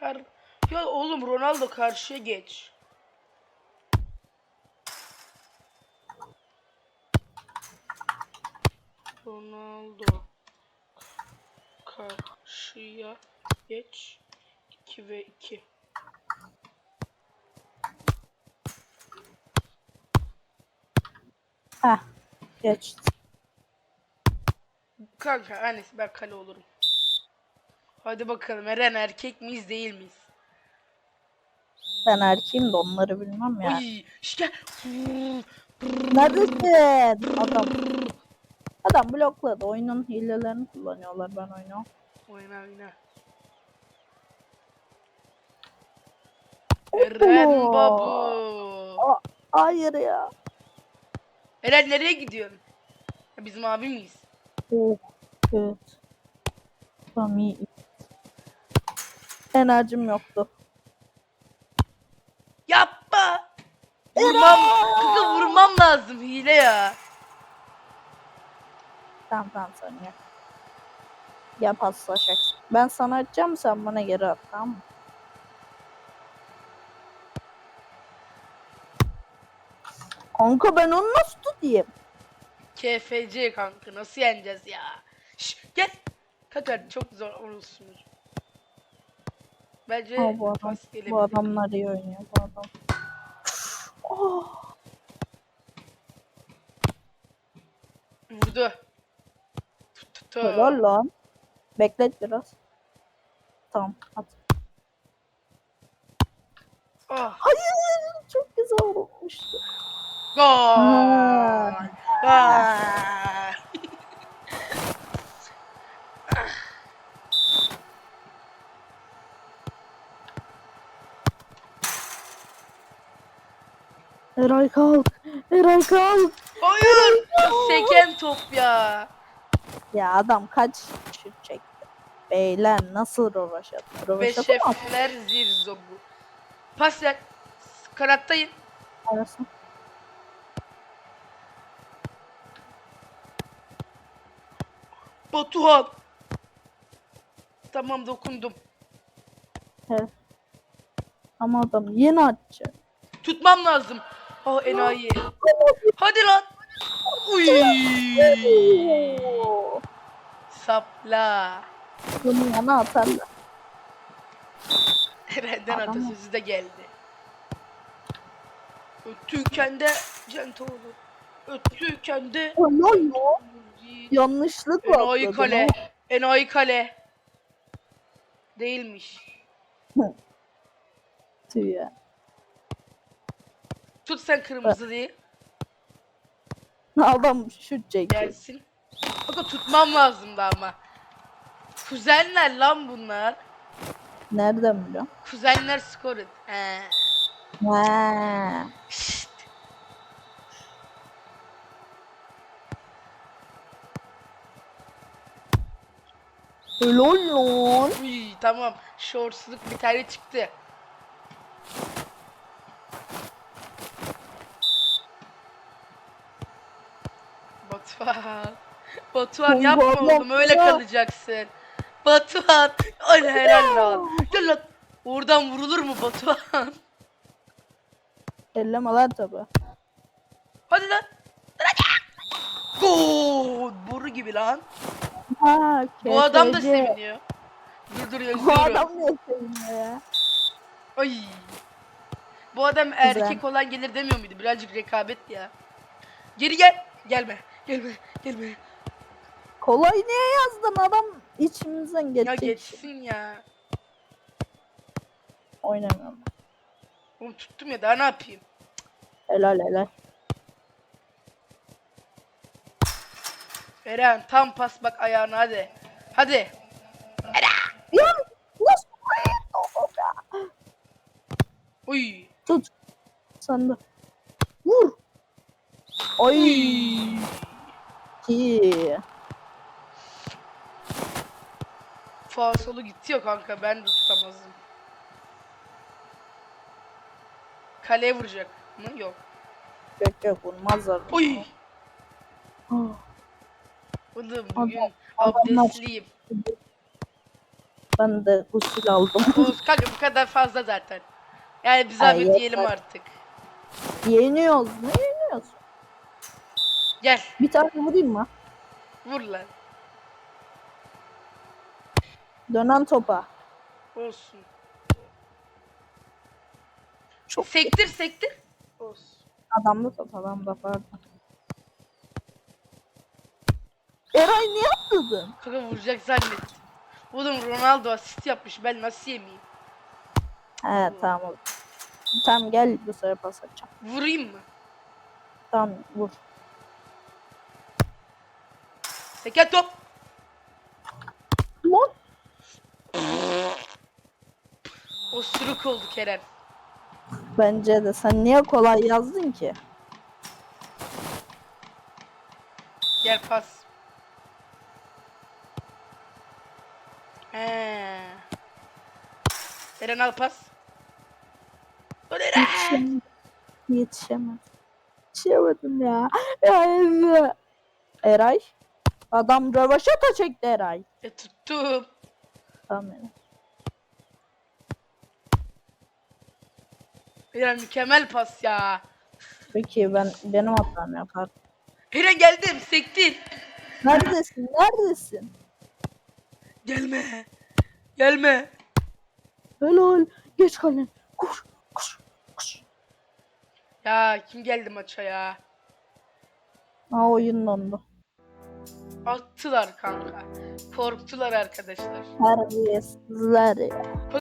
Her... Ya oğlum Ronaldo karşıya geç. Ronaldo karşıya geç. 2 ve 2. Heh. Geç. Kanka annesi ben kale olurum. Hadi bakalım Eren erkek miyiz değil miyiz? Ben erkeğim de onları bilmem ya. İşte Neredesin? Adam. Adam blokladı. Oyunun hilelerini kullanıyorlar ben oyunu. oyna oyna. Eren babu. Aa, hayır ya. Eren nereye gidiyorsun? Bizim abi miyiz? Oh, evet. Tamam iyi. Enerjim yoktu. Yapma. Vurmam, kıza vurmam lazım hile ya. Tamam tamam sen ya. Ya paslaşacaksın. Ben sana atacağım sen bana geri at tamam mı? Kanka ben onu nasıl tutayım? KFC kanka nasıl yeneceğiz ya? Şş, gel. Kanka çok zor olursun. Bence Aa, bu adam, bu adamlar iyi oynuyor bu adam. Oh, Vurdu. Tut, tut, tut. helal lan. Beklet biraz. Tamam at. Ah, Hayır çok güzel olmuştu. gol. Ha. Eray kalk. Eray kalk. Hayır. Seken top ya. Ya adam kaç şut çekti. Beyler nasıl rovaşat? Rovaşat mı şefler zirzo bu. Pas ver. Kanattayım. atarsın? Batuhan. Tamam dokundum. Evet. Ama adam yeni atacak. Tutmam lazım. Oh enayi. Hadi lan. Uy. Sapla. Bunu yana atarlar. Eren'den Adam- atasözü de geldi. Öttüyken de Centoğlu. Öttüyken de Helal ya. Yanlışlıkla Enayi atladım kale. ha. Enayi kale. Değilmiş. Tüh ya. Tut sen kırmızı değil. Adam şut çekiyor. Gelsin. Bak tutmam lazımdı ama. Kuzenler lan bunlar. Nereden biliyorsun? Kuzenler skoru. He. Ha. Şşt. Helal lan. Uy, tamam. Shortsluk bir tane çıktı. Batuhan. Batuhan yapma oğlum öyle kalacaksın. Batuhan. Öyle helal lan. Gel lan. Oradan vurulur mu Batuhan? Elleme lan tabi. Hadi lan. Gol. Boru gibi lan. Ha, Bu adam da seviniyor. Dur dur Bu yazıyorum. adam ne seviniyor ya? Ay. Bu adam erkek olan gelir demiyor muydu? Birazcık rekabet ya. Geri gel. Gelme. Gelme. Gelme. Kolay niye yazdın adam içimizden Ya geçecek. geçsin ya. Oynamıyorum. Oğlum tuttum ya daha ne yapayım? Helal helal. Eren tam pas bak ayağına hadi. Hadi. Ya nasıl ya? Uy. Tut. Sen de. Vur. Oy. Uy. Ki. Fağa solu gitti ya kanka ben de tutamazdım. Kaleye vuracak mı? Yok. Yok yok vurmazlar. Uy. Ah, Oğlum bugün adamlar- abdestliyim. Ben de gusül aldım. Oğuz kanka bu kadar fazla zaten. Yani bir zahmet Ay, diyelim yeter. artık. Yeniyoruz. Ne yeniyoruz? Gel Bir tane vurayım mı? vur lan. Dönen topa. Olsun. Çok Sektir sektir. Olsun. adamda top adamda pardon. Eray niye atladın? Kanka vuracak zannettim. Oğlum Ronaldo asist yapmış ben nasıl yemeyeyim? He tamam oldu. Tamam gel bu sefer pas atacağım. Vurayım mı? Tamam vur. Seket top. Lan O sürük oldu Kerem. bence de sen niye kolay yazdın ki? Gel pas. He. Eren al pas. Ol Eren. Yetişemedim. Yetişemedim. Ya. ya. Eray. Adam rövaşata çekti Eray. E tuttum. Tamam Eray. Eren mükemmel pas ya. Peki ben benim hatam yapar. Eren geldim sektin. Neredesin? Neredesin? Gelme. Gelme. Helal. Geç kalen. Koş. Koş. Koş. Ya kim geldi maça ya? Ha oyun dondu. Attılar kanka. Korktular arkadaşlar. Terbiyesizler ya.